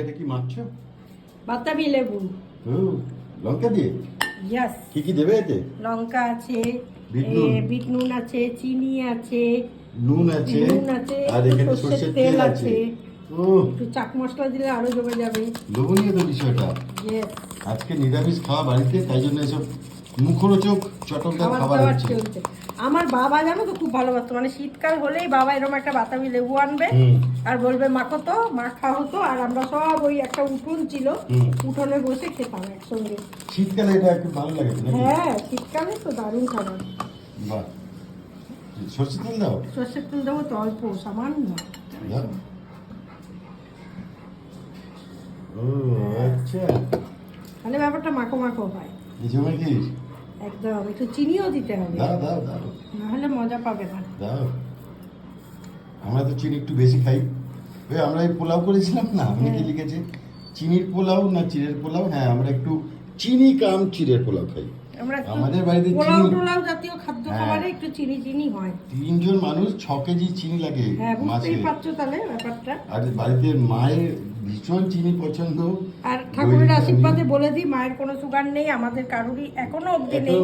এটা কি বাতাবি লেবু। লঙ্কা দিয়ে? ইয়াস কি কি দেবে এতে? লঙ্কা আছে বিট নুন। আছে চিনি আছে নুন আছে নুন আছে, আর এখানে সর্ষের তেল আছে। ও একটু চাট মশলা দিলে আরও জমে যাবে। লোভনীয় তো বিষয়টা। আজকে নিরামিষ খাওয়া বাড়িতে তাই জন্য এসব মুখরোচক চটকদার খাবার হচ্ছে। আমার বাবা জানো তো খুব ভালোবাসতো। মানে শীতকাল হলেই বাবা এরকম একটা বাতাবি লেবু আনবে আর বলবে মাখো তো মাখা হতো আর আমরা সব ওই একটা উঠোন ছিল উঠোনে বসে খেতাম একসঙ্গে। শীতকালে এটা একটু ভালো লাগে হ্যাঁ শীতকালে তো দারুণ খাবার। বাহ। সর্ষে তেল দাও? সর্ষের তেল দেবো তো অল্প সামান্য। ও আচ্ছা। তাহলে ব্যাপারটা মাখো মাখো হয়। একদম একটু চিনিও দিতে হবে। দাও দাও দাও। নাহলে মজা পাবে না। দাও। আমরা তো চিনি একটু বেশি খাই। ওই আমরা এই পোলাও করেছিলাম না? অনেকে কি লিখেছে চিনির পোলাও না চিড়ের পোলাও? হ্যাঁ আমরা একটু চিনি কাম চিড়ের পোলাও খাই। আমাদের বাড়িতে পোলাও টোলাও জাতীয় খাদ্য হ্যাঁ। খাবারে একটু চিনি চিনি হয়। তিনজন মানুষ ছ কেজি চিনি লাগে হ্যাঁ বুঝতেই পারছ তাহলে ব্যাপারটা। আর বাড়িতে মায়ের ভীষণ চিনি পছন্দ। আর ঠাকুরের আশীর্বাদে বলে দিই মায়ের কোনো সুগার নেই আমাদের কারোরই এখনও অবধি নেই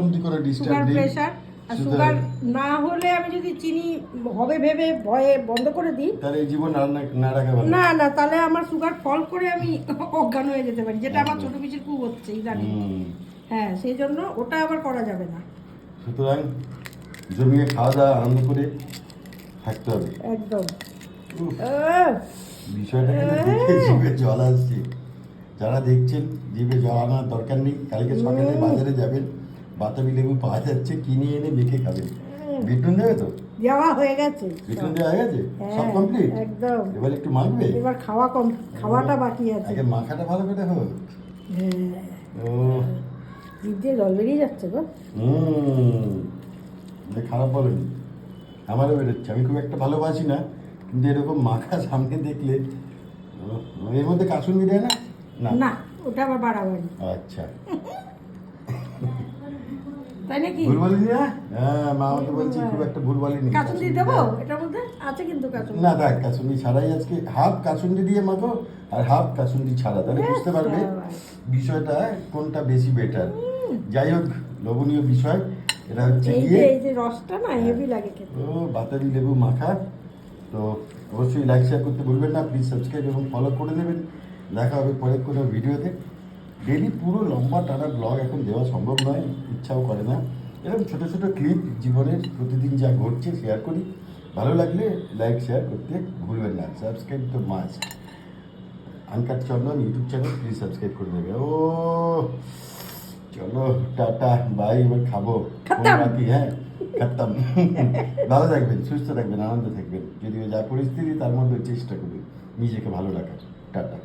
সুগার। প্রেশার আর সুগার না হলে আমি যদি চিনি হবে ভেবে ভয়ে বন্ধ করে দিই এই জীবন না- না রাখা ভালো। না না তাহলে আমার সুগার ফল করে আমি অজ্ঞান হয়ে যেতে পারি যেটা আমার ছোট পিছির খুব হচ্ছে জানি। হ্যাঁ সেই জন্য ওটা আবার করা যাবে না। সুতরাং জমিয়ে খাওয়া দাওয়া আনন্দ করে থাকতে হবে। একদম। বিষয়টা জিভে জল আসছে। যারা দেখছেন জিভে জল আনার দরকার নেই। কালকে সকালে বাজারে যাবেন বাতাবি লেবু পাওয়া যাচ্ছে কিনে এনে মেখে খাবেন। বিটুন দেবে তো? দেওয়া হয়ে গেছে। বিটুন দেওয়া হয়ে গেছে? সব হ্যাঁ, কমপ্লিট একদম। এবার একটু মাখবে? এবার খাওয়া কম খাওয়াটা বাকি আছে। আগে মাখাটা ভালো করে হোক হ্যাঁ। ও জিভ দিয়ে জল বেরিয়ে যাচ্ছে গো। হুম এটা খারাপ বলেনি। আমারও বেরোচ্ছে আমি খুব একটা ভালোবাসি না কিন্তু এরকম মাখা সামনে দেখলে এর মধ্যে কাসুন্দি দেয় না? না। ওটা আবার বাড়াবাড়ি। আচ্ছা। তাই নাকি? ভুল বলিনি না হ্যাঁ মা আমাকে বলছে খুব একটা ভুল বলিনি কাচুন্দি দেবো? এটার মধ্যে আছে কিন্তু কাচুন্দি না দেখ কাসুন্দি ছাড়াই আজকে হাফ কাসুন্দি দিয়ে মাখো আর হাফ কাসুন্দি ছাড়া তাহলে বুঝতে পারবে বিষয়টা কোনটা বেশি বেটার যাই হোক লোভনীয় বিষয়। এটা হচ্ছে এই যে গিয়ে এই যে রসটা না হেভি লাগে খেতে। ও বাতাবি লেবু মাখা। তো অবশ্যই লাইক শেয়ার করতে ভুলবেন না প্লিজ সাবস্ক্রাইব এবং ফলো করে দেবেন। দেখা হবে পরের কোনো ভিডিওতে। ডেলি পুরো লম্বা টানা ব্লগ এখন দেওয়া সম্ভব নয় ইচ্ছাও করে না। এরকম ছোটো ছোটো ক্লিপ জীবনের প্রতিদিন যা ঘটছে শেয়ার করি। ভালো লাগলে লাইক শেয়ার করতে ভুলবেন না। সাবস্ক্রাইব তো must uncut Chandan YouTube channel please subscribe করে দেবে। ও! চলো টাটা বাই এবার খাব। বাকি হ্যাঁ খাতাম। ভালো থাকবেন সুস্থ থাকবেন আনন্দ থাকবেন। যদিও যা পরিস্থিতি তার মধ্যে চেষ্টা করবেন। নিজেকে ভালো রাখার। টাটা।